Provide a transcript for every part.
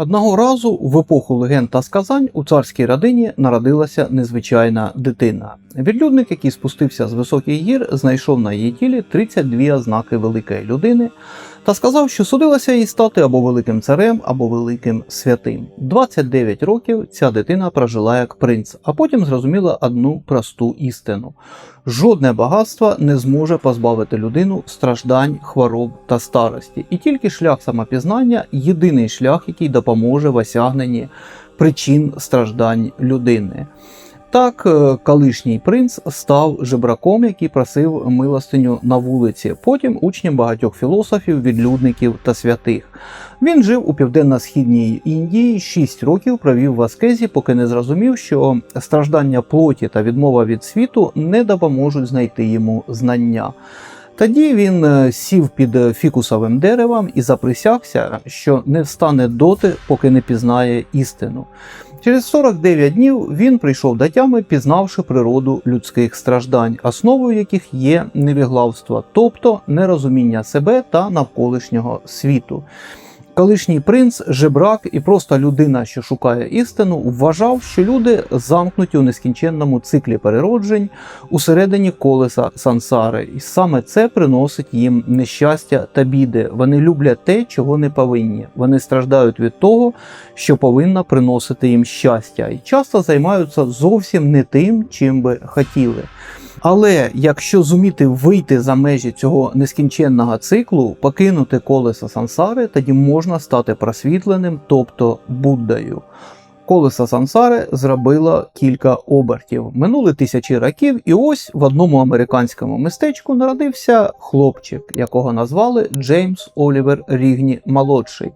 Одного разу в епоху легенд та сказань у царській родині народилася незвичайна дитина. Відлюдник, який спустився з високих гір, знайшов на її тілі 32 ознаки великої людини та сказав, що судилося їй стати або великим царем, або великим святим. 29 років ця дитина прожила як принц, а потім зрозуміла одну просту істину: жодне багатство не зможе позбавити людину страждань, хвороб та старості, і тільки шлях самопізнання єдиний шлях, який допоможе в осягненні причин страждань людини. Так, е, колишній принц став жебраком, який просив милостиню на вулиці, потім учнем багатьох філософів, відлюдників та святих. Він жив у південно-східній Індії, 6 років провів в аскезі, поки не зрозумів, що страждання плоті та відмова від світу не допоможуть знайти йому знання. Тоді він е, сів під фікусовим деревом і заприсягся, що не встане доти, поки не пізнає істину. Через 49 днів він прийшов до тями, пізнавши природу людських страждань, основою яких є невіглавство, тобто нерозуміння себе та навколишнього світу. Колишній принц, жебрак і просто людина, що шукає істину, вважав, що люди замкнуті у нескінченному циклі перероджень усередині колеса сансари, і саме це приносить їм нещастя та біди. Вони люблять те, чого не повинні. Вони страждають від того, що повинна приносити їм щастя, і часто займаються зовсім не тим, чим би хотіли. Але якщо зуміти вийти за межі цього нескінченного циклу, покинути колеса сансари, тоді можна стати просвітленим, тобто Буддою. Колеса сансари зробило кілька обертів. Минули тисячі років, і ось в одному американському містечку народився хлопчик, якого назвали Джеймс Олівер Рігні молодший.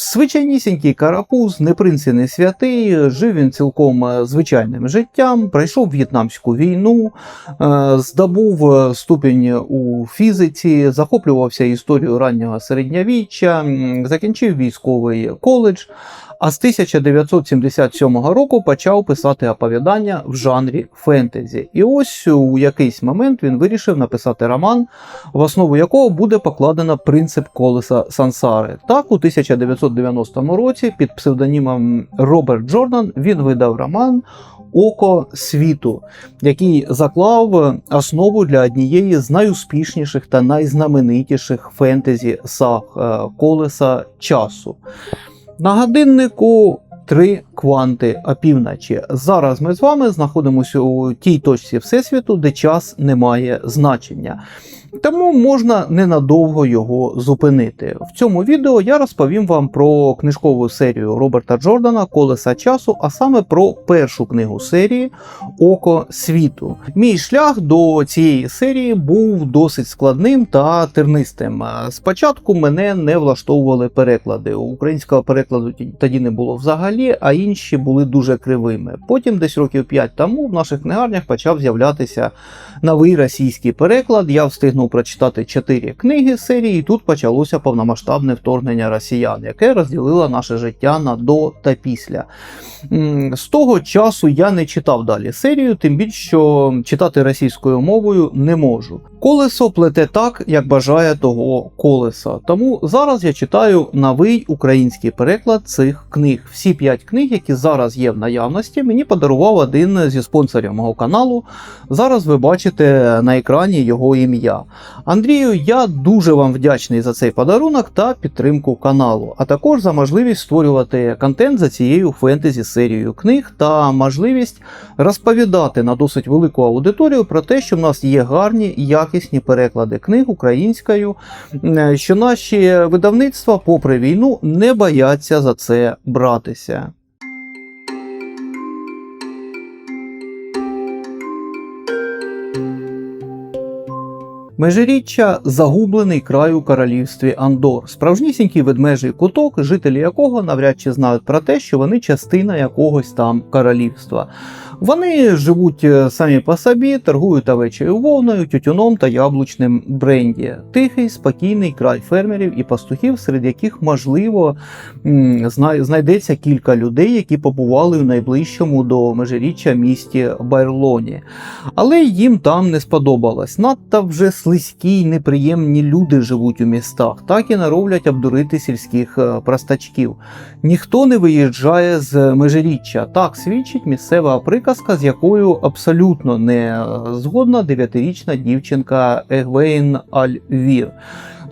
Звичайнісінький карапуз, не принц і не святий, жив він цілком е, звичайним життям, пройшов В'єтнамську війну, е, здобув е, ступінь у фізиці, захоплювався історією раннього середньовіччя, закінчив військовий коледж. А з 1977 року почав писати оповідання в жанрі фентезі. І ось у якийсь момент він вирішив написати роман, в основу якого буде покладено принцип колеса сансари. Так, у 1990 році під псевдонімом Роберт Джордан він видав роман Око світу, який заклав основу для однієї з найуспішніших та найзнаменитіших фентезі саг е, колеса часу. На годиннику три кванти опівночі. Зараз ми з вами знаходимося у тій точці Всесвіту, де час не має значення. Тому можна ненадовго його зупинити. В цьому відео я розповім вам про книжкову серію Роберта Джордана Колеса часу, а саме про першу книгу серії Око світу. Мій шлях до цієї серії був досить складним та тернистим. Спочатку мене не влаштовували переклади. Українського перекладу тоді не було взагалі, а інші були дуже кривими. Потім, десь років 5 тому, в наших книгарнях почав з'являтися новий російський переклад. Я встигнув прочитати чотири книги серії, і тут почалося повномасштабне вторгнення росіян, яке розділило наше життя на до та після. З того часу я не читав далі серію, тим більше що читати російською мовою не можу. Колесо плете так, як бажає того колеса. Тому зараз я читаю новий український переклад цих книг. Всі п'ять книг, які зараз є в наявності, мені подарував один зі спонсорів мого каналу. Зараз ви бачите на екрані його ім'я. Андрію, я дуже вам вдячний за цей подарунок та підтримку каналу, а також за можливість створювати контент за цією фентезі серією книг та можливість розповідати на досить велику аудиторію про те, що в нас є гарні якісні переклади книг українською, е, що наші видавництва, попри війну, не бояться за це братися. Межиріччя загублений край у королівстві Андор, справжнісінький ведмежий куток, жителі якого навряд чи знають про те, що вони частина якогось там королівства. Вони живуть е, самі по собі, торгують овечою вовною, тютюном та яблучним бренді. Тихий, спокійний край фермерів і пастухів, серед яких, можливо, знайдеться кілька людей, які побували в найближчому до межиріччя місті Байрлоні. Але їм там не сподобалось. Надто вже слизькі й неприємні люди живуть у містах, так і нароблять обдурити сільських е, простачків. Ніхто не виїжджає з межиріччя. Так свідчить місцева приказка, з якою абсолютно не е, згодна дев'ятирічна дівчинка Егвейн Альвір.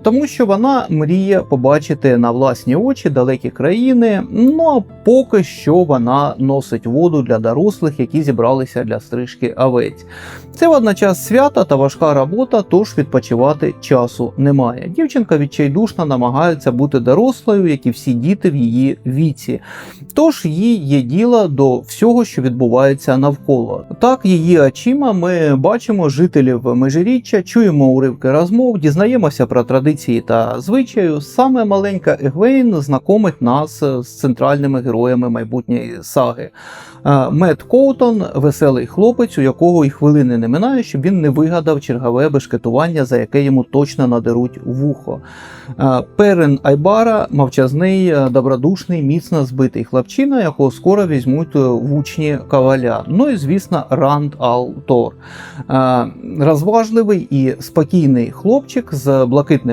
Тому що вона мріє побачити на власні очі далекі країни. Ну а поки що вона носить воду для дорослих, які зібралися для стрижки овець. Це водночас свята та важка робота, тож відпочивати часу немає. Дівчинка відчайдушно намагається бути дорослою, як і всі діти в її віці. Тож їй є діло до всього, що відбувається навколо. Так, її очима ми бачимо жителів Межиріччя, чуємо уривки розмов, дізнаємося про традиції та звичаю. Саме маленька Егвейн знакомить нас з центральними героями майбутньої саги. Е, Мед Коутон веселий хлопець, у якого і хвилини не минає, щоб він не вигадав чергове бешкетування, за яке йому точно надеруть вухо. Е, Перен Айбара мовчазний, е, добродушний, міцно збитий хлопчина, якого скоро візьмуть е, в учні каваля. Ну і звісно, Ранд Ал Тор. Е, Розважливий і спокійний хлопчик з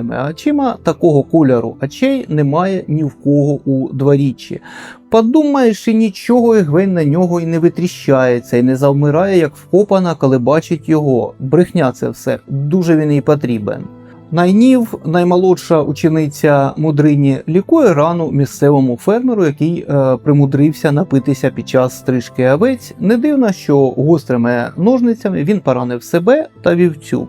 блакитними очима такого кольору очей немає ні в кого у дворіччі. Подумаєш, і нічого Егвейн на нього і не витріщається, і не завмирає, як вкопана, коли бачить його. Брехня це все, дуже він їй потрібен. Найнів, наймолодша учениця мудрині, лікує рану місцевому фермеру, який е, примудрився напитися під час стрижки овець. Не дивно, що гострими ножницями він поранив себе та вівцю.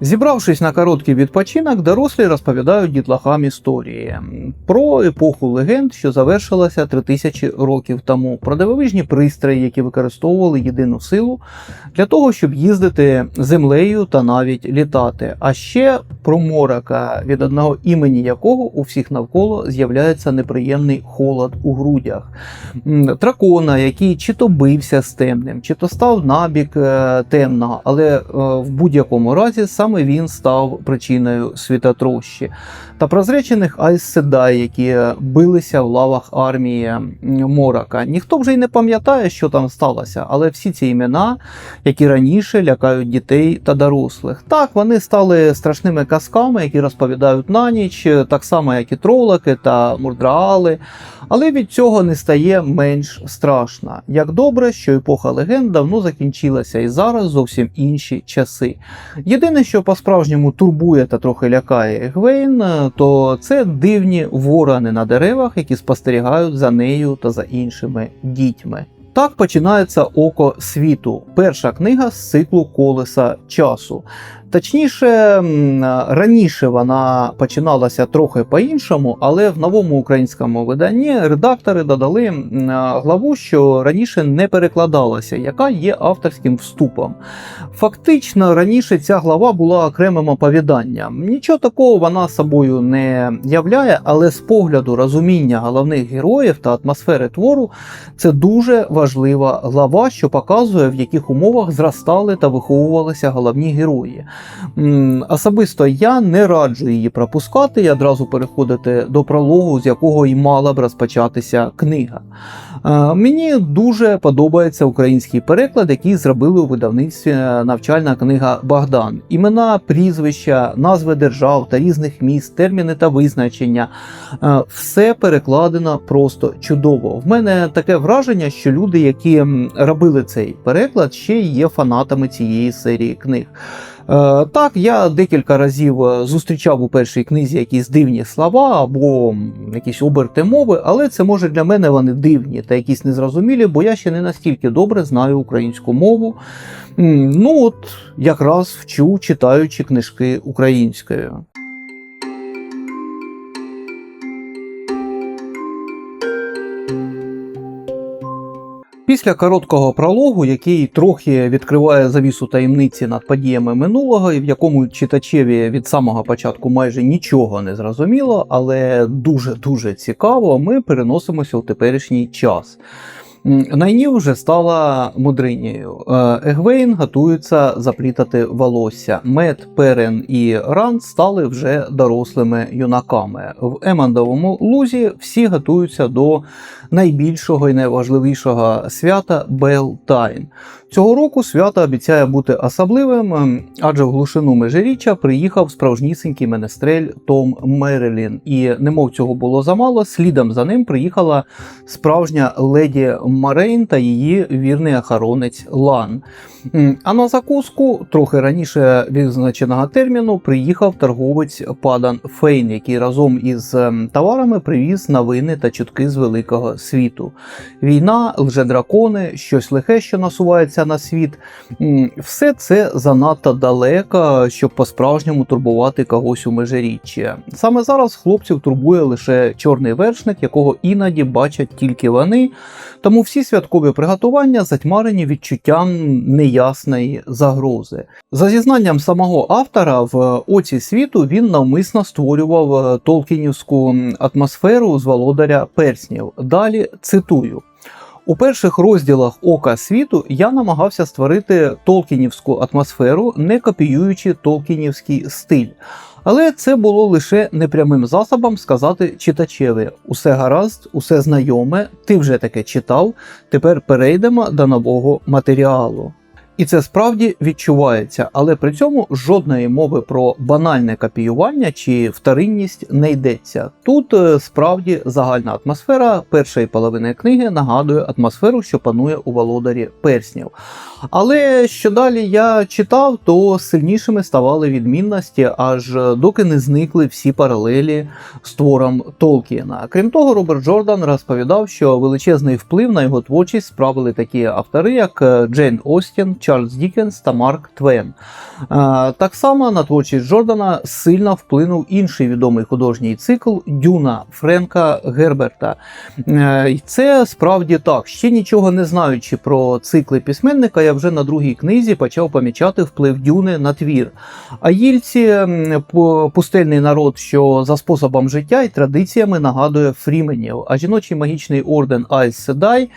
Зібравшись на короткий відпочинок, дорослі розповідають дітлахам історії про епоху легенд, що завершилася 3000 років тому, про дивовижні пристрої, які використовували єдину силу для того, щоб їздити землею та навіть літати. А ще про морока, від одного імені якого у всіх навколо з'являється неприємний холод у грудях, дракона, який чи то бився з темним, чи то став набік е, темного, але е, в будь-якому разі саме він став причиною світотрощі. Та прозречених Айс Седай, які билися в лавах армії м, Морока. Ніхто вже й не пам'ятає, що там сталося, але всі ці імена, які раніше лякають дітей та дорослих. Так, вони стали страшними казками, які розповідають на ніч, так само, як і тролики та мурдраали. Але від цього не стає менш страшно. Як добре, що епоха легенд давно закінчилася, і зараз зовсім інші часи. Єдине, що по-справжньому турбує та трохи лякає Гвейн, то це дивні ворони на деревах, які спостерігають за нею та за іншими дітьми. Так починається Око світу, перша книга з циклу Колеса часу. Точніше, раніше вона починалася трохи по-іншому, але в новому українському виданні редактори додали главу, що раніше не перекладалася, яка є авторським вступом. Фактично, раніше ця глава була окремим оповіданням. Нічого такого вона собою не являє, але з погляду розуміння головних героїв та атмосфери твору це дуже важлива глава, що показує, в яких умовах зростали та виховувалися головні герої. Особисто я не раджу її пропускати і одразу переходити до прологу, з якого і мала б розпочатися книга. Е, Мені дуже подобається український переклад, який зробили у видавництві е, навчальна книга Богдан. Імена, прізвища, назви держав та різних міст, терміни та визначення. Е, Все перекладено просто чудово. В мене таке враження, що люди, які робили цей переклад, ще є фанатами цієї серії книг. Е, Так, я декілька разів е, зустрічав у першій книзі якісь дивні слова або якісь оберти мови, але це може для мене вони дивні та якісь незрозумілі, бо я ще не настільки добре знаю українську мову. Ну от якраз вчу, читаючи книжки українською. Після короткого прологу, який трохи відкриває завісу таємниці над подіями минулого, і в якому читачеві від самого початку майже нічого не зрозуміло, але дуже дуже цікаво, ми переносимося у теперішній час. М, Найнів вже стала мудринею. Е, Егвейн готується заплітати волосся. Мед, Перен і Ран стали вже дорослими юнаками. В Емандовому лузі всі готуються до найбільшого і найважливішого свята Белтайн. Цього року свято обіцяє бути особливим, ем, адже в глушину межиріччя приїхав справжнісінький менестрель Том Мерелін. І немов цього було замало, слідом за ним приїхала справжня леді Марейн та її вірний охоронець Лан. А на закуску, трохи раніше відзначеного терміну, приїхав торговець Падан Фейн, який разом із ем, товарами привіз новини та чутки з великого світу. Війна, лжедракони, щось лихе, що насувається на світ. Все це занадто далеко, щоб по-справжньому турбувати когось у межиріччі. Саме зараз хлопців турбує лише чорний вершник, якого іноді бачать тільки вони. Тому всі святкові приготування затьмарені відчуттям неясної загрози. За зізнанням самого автора, в оці світу він навмисно створював е, толкінівську атмосферу з володаря перснів. Далі цитую. У перших розділах Ока світу я намагався створити толкінівську атмосферу, не копіюючи толкінівський стиль. Але це було лише непрямим засобом сказати читачеві: усе гаразд, усе знайоме, ти вже таке читав. Тепер перейдемо до нового матеріалу. І це справді відчувається, але при цьому жодної мови про банальне копіювання чи вторинність не йдеться. Тут е, справді загальна атмосфера першої половини книги нагадує атмосферу, що панує у володарі перснів. Але що далі я читав, то сильнішими ставали відмінності, аж доки не зникли всі паралелі з твором Толкіна. Крім того, Роберт Джордан розповідав, що величезний вплив на його творчість справили такі автори, як е, Джейн Остін, Чарльз Дікенс та Марк Твен. Е, Так само на творчість Джордана сильно вплинув інший відомий художній цикл Дюна Френка Герберта. Е, І це справді так. Ще нічого не знаючи про цикли письменника, я вже на другій книзі почав помічати вплив Дюни на твір. А по- пустельний народ, що за способом життя і традиціями нагадує Фріменів, а жіночий магічний орден Айс Седай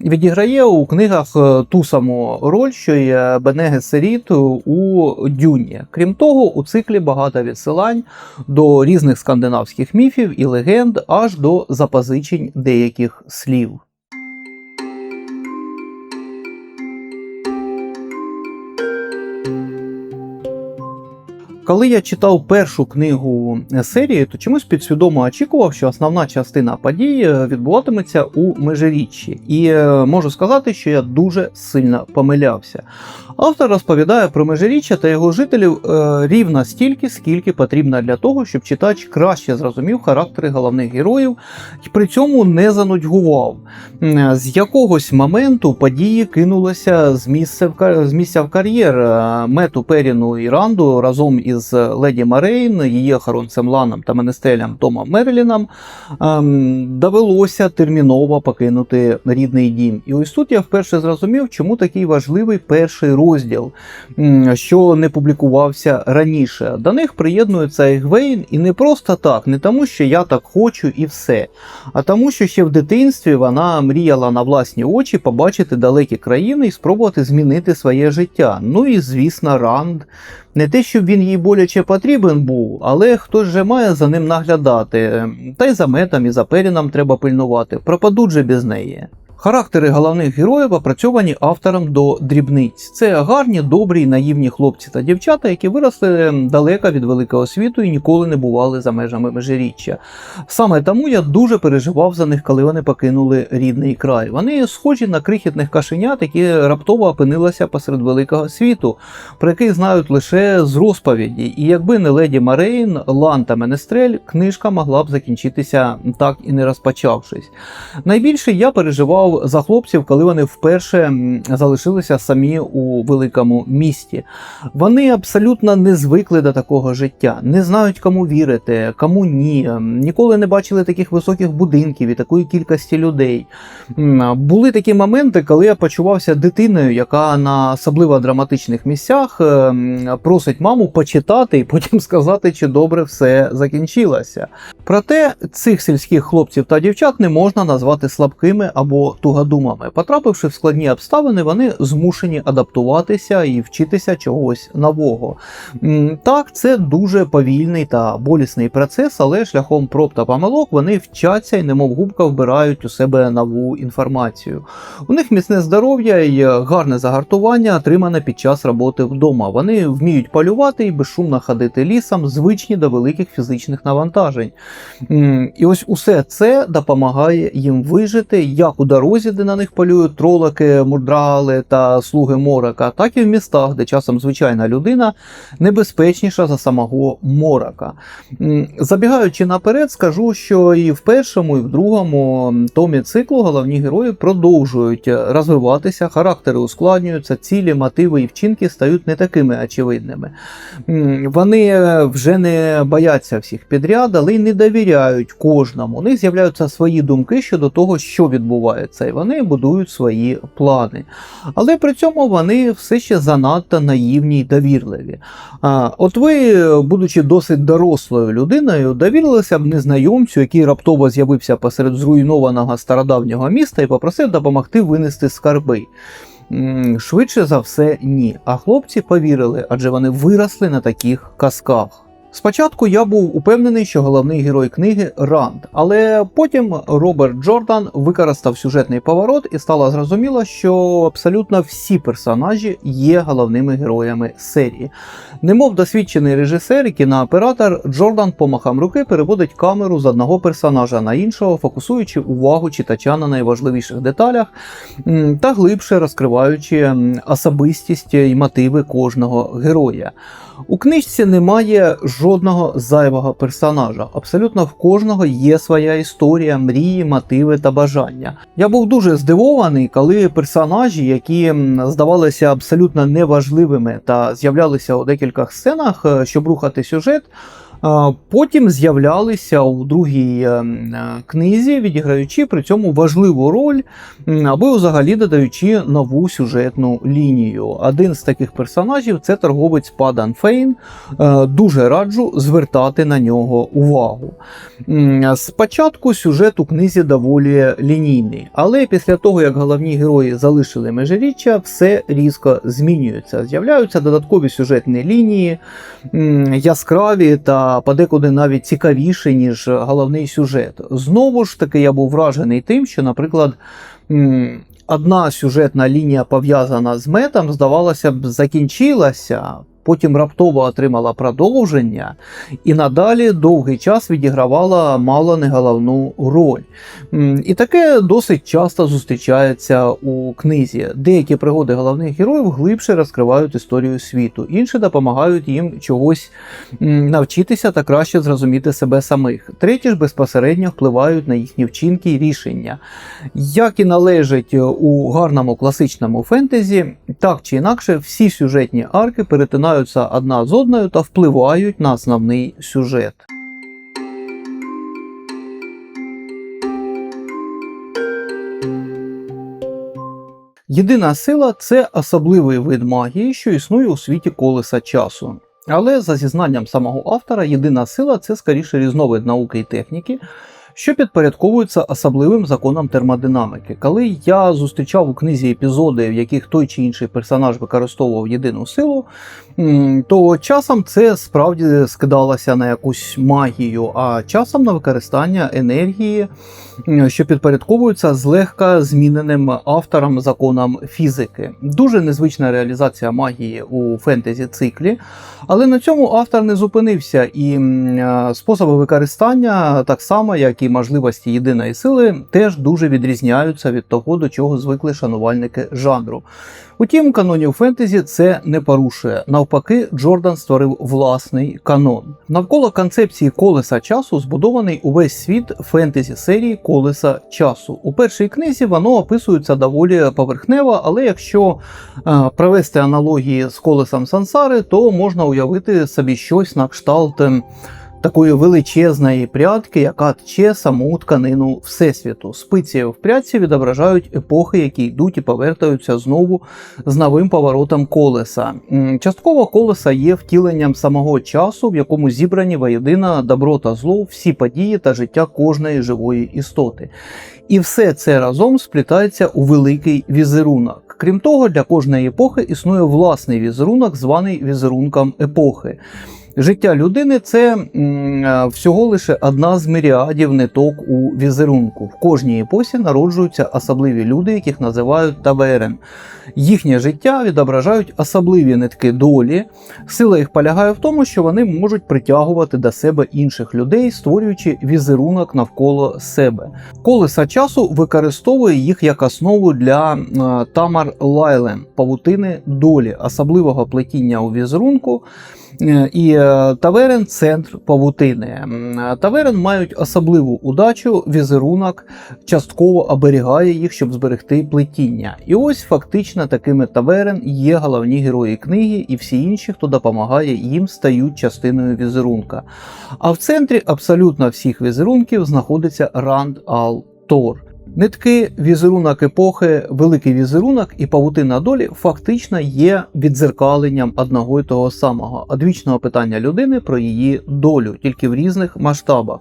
відіграє у книгах е, ту саму роль, що е, Бенеге Серіт у Дюні. Крім того, у циклі багато відсилань до різних скандинавських міфів і легенд, аж до запозичень деяких слів. Коли я читав першу книгу серії, то чомусь підсвідомо очікував, що основна частина подій е, відбуватиметься у межиріччі. І е, можу сказати, що я дуже сильно помилявся. Автор розповідає про межиріччя та його жителів е, рівно стільки, скільки потрібно для того, щоб читач краще зрозумів характери головних героїв і при цьому не занудьгував. З якогось моменту події кинулися з місця в, кар'єр. Е, Мету Періну і Ранду разом із Леді Марейн, її охоронцем Ланом та менестелем Томом Мерліном ем, довелося терміново покинути рідний дім. І ось тут я вперше зрозумів, чому такий важливий перший розділ, що не публікувався раніше. До них приєднується Егвейн, і не просто так, не тому, що я так хочу і все, а тому, що ще в дитинстві вона мріяла на власні очі побачити далекі країни і спробувати змінити своє життя. Ну і звісно, Ранд. Не те, щоб він їй боляче потрібен був, але хтось же має за ним наглядати. Та й за метом, і за періном треба пильнувати. Пропадуть же без неї. Характери головних героїв опрацьовані автором до дрібниць. Це гарні, добрі, і наївні хлопці та дівчата, які виросли далеко від великого світу і ніколи не бували за межами межиріччя. Саме тому я дуже переживав за них, коли вони покинули рідний край. Вони схожі на крихітних кашенят, які раптово опинилися посеред великого світу, про який знають лише з розповіді. І якби не леді Марейн, Лан та Менестрель, книжка могла б закінчитися так і не розпочавшись. Найбільше я переживав за хлопців, коли вони вперше залишилися самі у великому місті. Вони абсолютно не звикли до такого життя, не знають, кому вірити, кому ні. Ніколи не бачили таких високих будинків і такої кількості людей. Були такі моменти, коли я почувався дитиною, яка на особливо драматичних місцях е, просить маму почитати і потім сказати, чи добре все закінчилося. Проте цих сільських хлопців та дівчат не можна назвати слабкими або тугодумами. Потрапивши в складні обставини, вони змушені адаптуватися і вчитися чогось нового. Так, це дуже повільний та болісний процес, але шляхом проб та помилок вони вчаться і немов губка вбирають у себе нову інформацію. У них міцне здоров'я і гарне загартування, отримане під час роботи вдома. Вони вміють полювати і безшумно ходити лісом, звичні до великих фізичних навантажень. І ось усе це допомагає їм вижити як у дорозі, де на них полюють тролики, мурдрали та слуги морока, так і в містах, де часом звичайна людина небезпечніша за самого морока. Забігаючи наперед, скажу, що і в першому, і в другому томі циклу головні герої продовжують розвиватися, характери ускладнюються, цілі, мотиви і вчинки стають не такими очевидними. Вони вже не бояться всіх підряд, але й не довіряють кожному. У них з'являються свої думки щодо того, що відбувається, і вони будують свої плани. Але при цьому вони все ще занадто наївні й довірливі. От ви, будучи досить дорослою людиною, довірилися б незнайомцю, який раптово з'явився посеред зруйнованого стародавнього міста і попросив допомогти винести скарби. Швидше за все, ні. А хлопці повірили, адже вони виросли на таких казках. Спочатку я був упевнений, що головний герой книги Ранд, але потім Роберт Джордан використав сюжетний поворот і стало зрозуміло, що абсолютно всі персонажі є головними героями серії. Немов досвідчений режисер і кінооператор, Джордан помахом руки переводить камеру з одного персонажа на іншого, фокусуючи увагу читача на найважливіших деталях та глибше розкриваючи особистість і мотиви кожного героя. У книжці немає жодного зайвого персонажа. Абсолютно в кожного є своя історія, мрії, мотиви та бажання. Я був дуже здивований, коли персонажі, які здавалися абсолютно неважливими та з'являлися у декількох сценах, е, щоб рухати сюжет. Потім з'являлися у другій е, е, книзі, відіграючи при цьому важливу роль, або взагалі додаючи нову сюжетну лінію. Один з таких персонажів це торговець Падан Фейн. Е, Дуже раджу звертати на нього увагу. Спочатку сюжет у книзі доволі лінійний, але після того, як головні герої залишили межиріччя, все різко змінюється. З'являються додаткові сюжетні лінії, яскраві та подекуди навіть цікавіше, ніж головний сюжет. Знову ж таки, я був вражений тим, що, наприклад, одна сюжетна лінія пов'язана з метом, здавалося б, закінчилася. Потім раптово отримала продовження і надалі довгий час відігравала мало не головну роль. І таке досить часто зустрічається у книзі. Деякі пригоди головних героїв глибше розкривають історію світу, інші допомагають їм чогось навчитися та краще зрозуміти себе самих. Треті ж безпосередньо впливають на їхні вчинки і рішення. Як і належить у гарному класичному фентезі, так чи інакше, всі сюжетні арки перетинаються одна з одною та впливають на основний сюжет. Єдина сила це особливий вид магії, що існує у світі колеса часу. Але за зізнанням самого автора, єдина сила це скоріше різновид науки і техніки, що підпорядковуються особливим законам термодинаміки. Коли я зустрічав у книзі епізоди, в яких той чи інший персонаж використовував єдину силу, то часом це справді скидалося на якусь магію, а часом на використання енергії, що підпорядковуються злегка зміненим автором законам фізики. Дуже незвична реалізація магії у фентезі циклі, але на цьому автор не зупинився, і способи використання, так само як і можливості єдиної сили, теж дуже відрізняються від того, до чого звикли шанувальники жанру. Утім, канонів фентезі це не порушує. Навпаки, Джордан створив власний канон. Навколо концепції колеса часу збудований увесь світ фентезі серії Колеса часу. У першій книзі воно описується доволі поверхнево, але якщо е, провести аналогії з колесом сансари, то можна уявити собі щось на кшталт. Такої величезної прядки, яка тче саму тканину Всесвіту. Спиці в прядці відображають епохи, які йдуть і повертаються знову з новим поворотом колеса. Частково колеса є втіленням самого часу, в якому зібрані воєдино добро та зло, всі події та життя кожної живої істоти. І все це разом сплітається у великий візерунок. Крім того, для кожної епохи існує власний візерунок, званий візерунком епохи. Життя людини це е, всього лише одна з міріадів ниток у візерунку. В кожній епосі народжуються особливі люди, яких називають таверен. Їхнє життя відображають особливі нитки долі. Сила їх полягає в тому, що вони можуть притягувати до себе інших людей, створюючи візерунок навколо себе. Колеса часу використовує їх як основу для е, Тамар Лайлен павутини долі, особливого плетіння у візерунку. І е, таверен центр павутини. Е, Таверен мають особливу удачу, візерунок частково оберігає їх, щоб зберегти плетіння. І ось фактично такими таверен є головні герої книги, і всі інші, хто допомагає їм, стають частиною візерунка. А в центрі абсолютно всіх візерунків знаходиться Ранд Ал Тор. Нитки, візерунок епохи, великий візерунок і павутина долі фактично є відзеркаленням одного й того самого одвічного питання людини про її долю, тільки в різних масштабах.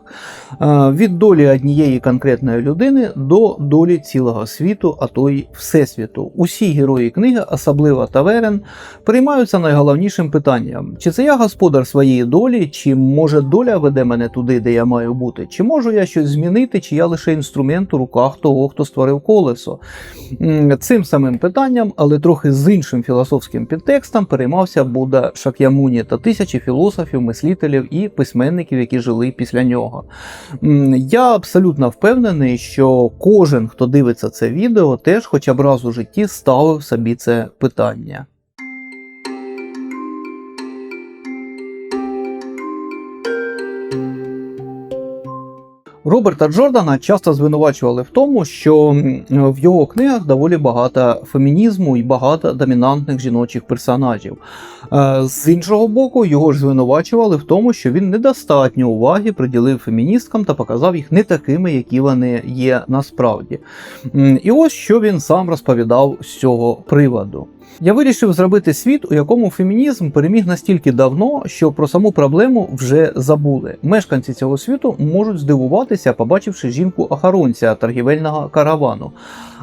Е, Від долі однієї конкретної людини до долі цілого світу, а то й всесвіту. Усі герої книги, особливо Таверен, приймаються найголовнішим питанням: чи це я господар своєї долі, чи може доля веде мене туди, де я маю бути, чи можу я щось змінити, чи я лише інструмент у руках того, хто створив колесо. Цим самим питанням, але трохи з іншим філософським підтекстом, переймався Будда Шак'ямуні та тисячі філософів, мислителів і письменників, які жили після нього. Я абсолютно впевнений, що кожен, хто дивиться це відео, теж хоча б раз у житті ставив собі це питання. Роберта Джордана часто звинувачували в тому, що в його книгах доволі багато фемінізму і багато домінантних жіночих персонажів. Е, З іншого боку, його ж звинувачували в тому, що він недостатньо уваги приділив феміністкам та показав їх не такими, які вони є насправді. І ось що він сам розповідав з цього приводу. Я вирішив зробити світ, у якому фемінізм переміг настільки давно, що про саму проблему вже забули. Мешканці цього світу можуть здивуватися, побачивши жінку-охоронця торгівельного каравану.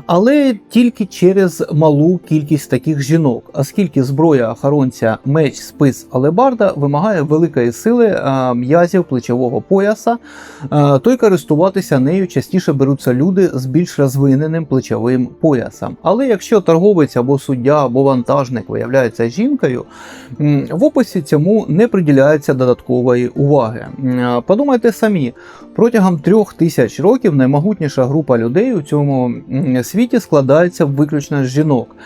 Але тільки через малу кількість таких жінок, оскільки зброя охоронця, меч, спис, алебарда вимагає великої сили а, м'язів плечового пояса, а, то й користуватися нею частіше беруться люди з більш розвиненим плечовим поясом. Але якщо торговець або суддя або вантажник виявляється жінкою, в описі цьому не приділяється додаткової уваги. Подумайте самі, протягом трьох тисяч років наймогутніша група людей у цьому світі складається виключно з жінок.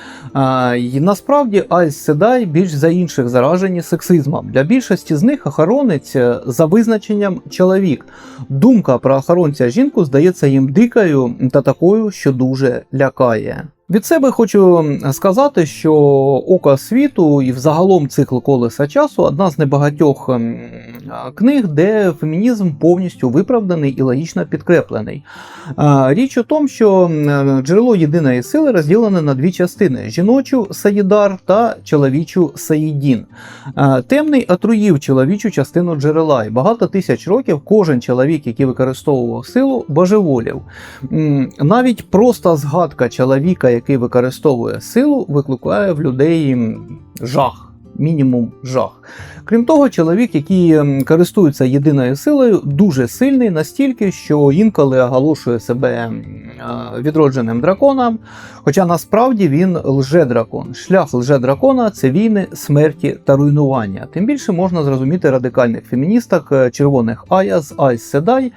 І насправді Айс Седай більш за інших заражені сексизмом. Для більшості з них охоронець е, за визначенням чоловік. Думка про охоронця жінку здається їм дикою та такою, що дуже лякає. Від себе хочу сказати, що Око світу і взагалом цикл колеса часу одна з небагатьох ем, книг, де фемінізм повністю виправданий і логічно підкреплений. Річ у тому, що джерело єдиної сили розділене на дві частини: жіночу Саїдар та чоловічу Саїдін. Темний отруїв чоловічу частину джерела, і багато тисяч років кожен чоловік, який використовував силу, божеволів. Навіть просто згадка чоловіка, який використовує силу, викликає в людей жах. Мінімум жах. Крім того, чоловік, який ем, користується єдиною силою, дуже сильний настільки, що інколи оголошує себе ем, відродженим драконом. Хоча насправді він лже-дракон. Шлях лже-дракона це війни, смерті та руйнування. Тим більше можна зрозуміти радикальних феміністок е, червоних Ая з Айс Седай,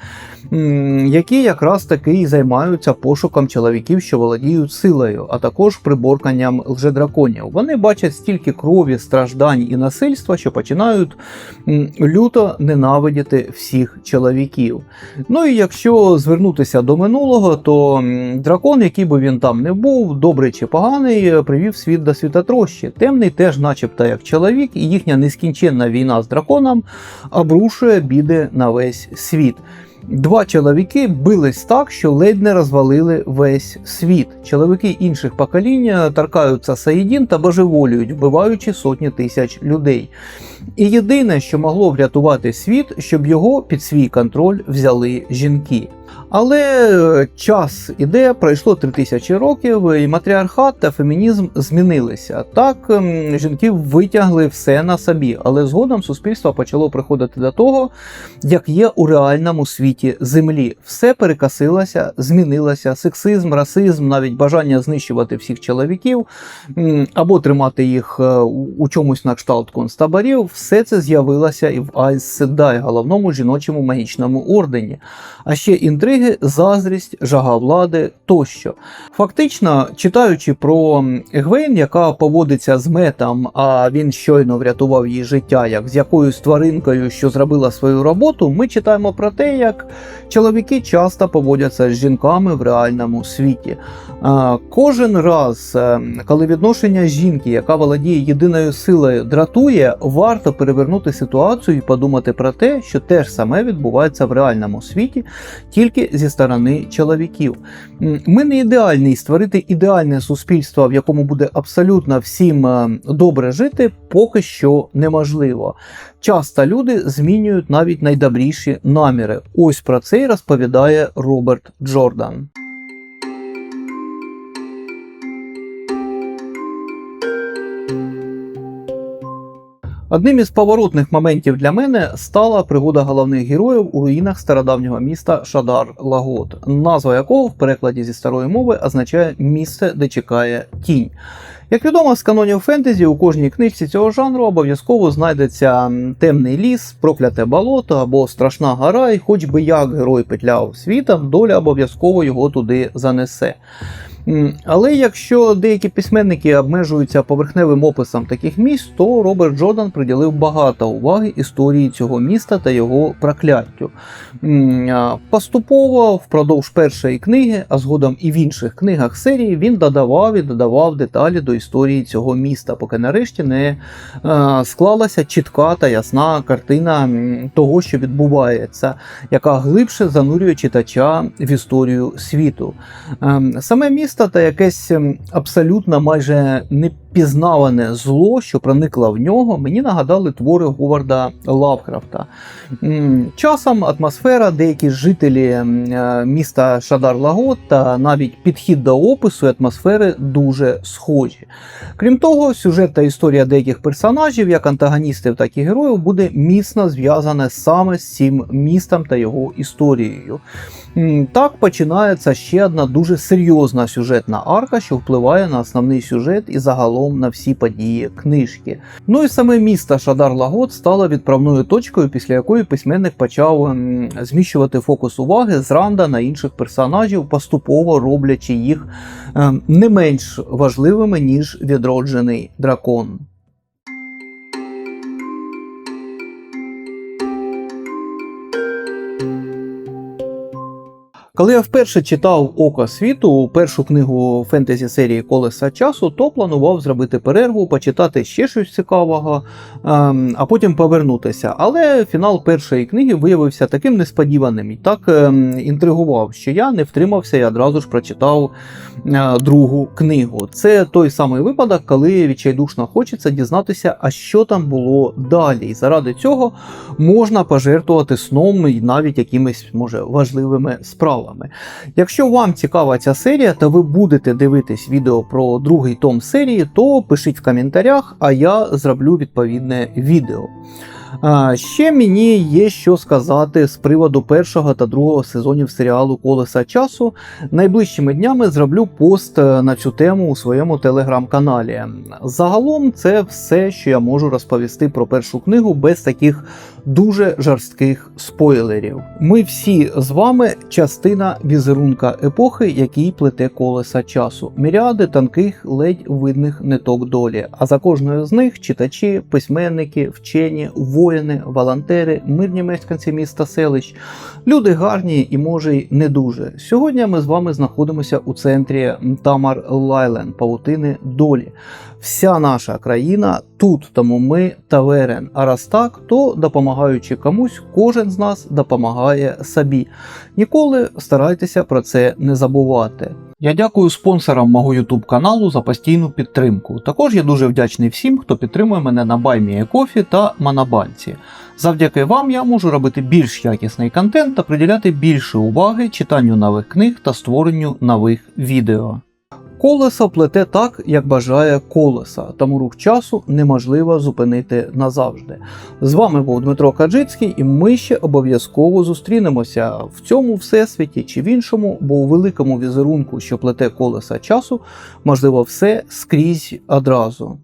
які якраз таки і займаються пошуком чоловіків, що володіють силою, а також приборканням лжедраконів. Вони бачать стільки крові, страждань і насильства, що починають люто ненавидіти всіх чоловіків. Ну і якщо звернутися до минулого, то дракон, який би він там не був, добрий чи поганий, привів світ до світотрощі. Темний теж, начебто, як чоловік, і їхня нескінченна війна з драконом обрушує біди на весь світ. Два чоловіки бились так, що ледь не розвалили весь світ. Чоловіки інших поколінь торкаються Саїдін та божеволюють, вбиваючи сотні тисяч людей. І єдине, що могло врятувати світ, щоб його під свій контроль взяли жінки. Але час іде, пройшло 3000 років, і матріархат та фемінізм змінилися. Так, ем, жінки витягли все на собі, але згодом суспільство почало приходити до того, як є у реальному світі землі. Все перекосилося, змінилося. Сексизм, расизм, навіть бажання знищувати всіх чоловіків або тримати їх е, у чомусь на кшталт концтаборів. Все це з'явилося і в Айс Седай, головному жіночому магічному ордені. А ще інтриги, заздрість, жага влади тощо. Фактично, читаючи про Егвейн, яка поводиться з метом, а він щойно врятував її життя, як з якоюсь тваринкою, що зробила свою роботу, ми читаємо про те, як чоловіки часто поводяться з жінками в реальному світі. Кожен раз, е, коли відношення жінки, яка володіє єдиною силою, дратує, варто перевернути ситуацію і подумати про те, що те ж саме відбувається в реальному світі, тільки зі сторони чоловіків. Ми не ідеальні, і створити ідеальне суспільство, в якому буде абсолютно всім е, добре жити, поки що неможливо. Часто люди змінюють навіть найдобріші наміри. Ось про це й розповідає Роберт Джордан. Одним із поворотних моментів для мене стала пригода головних героїв у руїнах стародавнього міста Шадар Лагот, назва якого в перекладі зі старої мови означає місце, де чекає тінь. Як відомо з канонів фентезі, у кожній книжці цього жанру обов'язково знайдеться темний ліс, прокляте болото або страшна гора, і хоч би як герой петляв світом, доля обов'язково його туди занесе. Але якщо деякі письменники обмежуються поверхневим описом таких місць, то Роберт Джордан приділив багато уваги історії цього міста та його прокляттю. Поступово впродовж першої книги, а згодом і в інших книгах серії, він додавав і додавав деталі до історії цього міста, поки нарешті не склалася чітка та ясна картина того, що відбувається, яка глибше занурює читача в історію світу. Ем, Саме місто та якесь ем, абсолютно майже непізнаване зло, що проникло в нього, мені нагадали твори Говарда Лавкрафта. Часом атмосфера, деякі жителі е, міста Шадар-Лагот та навіть підхід до опису і атмосфери дуже схожі. Крім того, сюжет та історія деяких персонажів, як антагоністів, так і героїв, буде міцно зв'язане саме з цим містом та його історією. Так починається ще одна дуже серйозна сюжетна арка, що впливає на основний сюжет і загалом на всі події книжки. Ну і саме місто Шадар Лагот стало відправною точкою, після якої письменник почав зміщувати фокус уваги з Ранда на інших персонажів, поступово роблячи їх ем, не менш важливими, ніж відроджений дракон. Коли я вперше читав Око світу, першу книгу фентезі серії Колеса часу, то планував зробити перерву, почитати ще щось цікавого, ем, а потім повернутися. Але фінал першої книги виявився таким несподіваним і так ем, інтригував, що я не втримався і одразу ж прочитав е, другу книгу. Це той самий випадок, коли відчайдушно хочеться дізнатися, а що там було далі. І заради цього можна пожертвувати сном і навіть якимись може важливими справами. Якщо вам цікава ця серія, та ви будете дивитись відео про другий том серії, то пишіть в коментарях, а я зроблю відповідне відео. Ще мені є що сказати з приводу першого та другого сезонів серіалу Колеса часу. Найближчими днями зроблю пост е, на цю тему у своєму телеграм-каналі. Загалом, це все, що я можу розповісти про першу книгу без таких дуже жорстких спойлерів. Ми всі з вами частина візерунка епохи, який плете колеса часу. Міріади тонких, ледь видних ниток долі. А за кожною з них читачі, письменники, вчені, воїни, волонтери, мирні мешканці міста селищ, люди гарні і може й не дуже. Сьогодні ми з вами знаходимося у центрі Тамар Лайлен, павутини долі. Вся наша країна тут, тому ми таверен. А раз так, то допомагаючи комусь, кожен з нас допомагає собі. Ніколи старайтеся про це не забувати. Я дякую спонсорам мого YouTube каналу за постійну підтримку. Також я дуже вдячний всім, хто підтримує мене на BuyMeACoffee та Монобанці. Завдяки вам я можу робити більш якісний контент та приділяти більше уваги читанню нових книг та створенню нових відео. Колесо плете так, як бажає колеса, тому рух часу неможливо зупинити назавжди. З вами був Дмитро Каджицький, і ми ще обов'язково зустрінемося в цьому всесвіті чи в іншому, бо у великому візерунку, що плете колеса часу, можливо все скрізь одразу.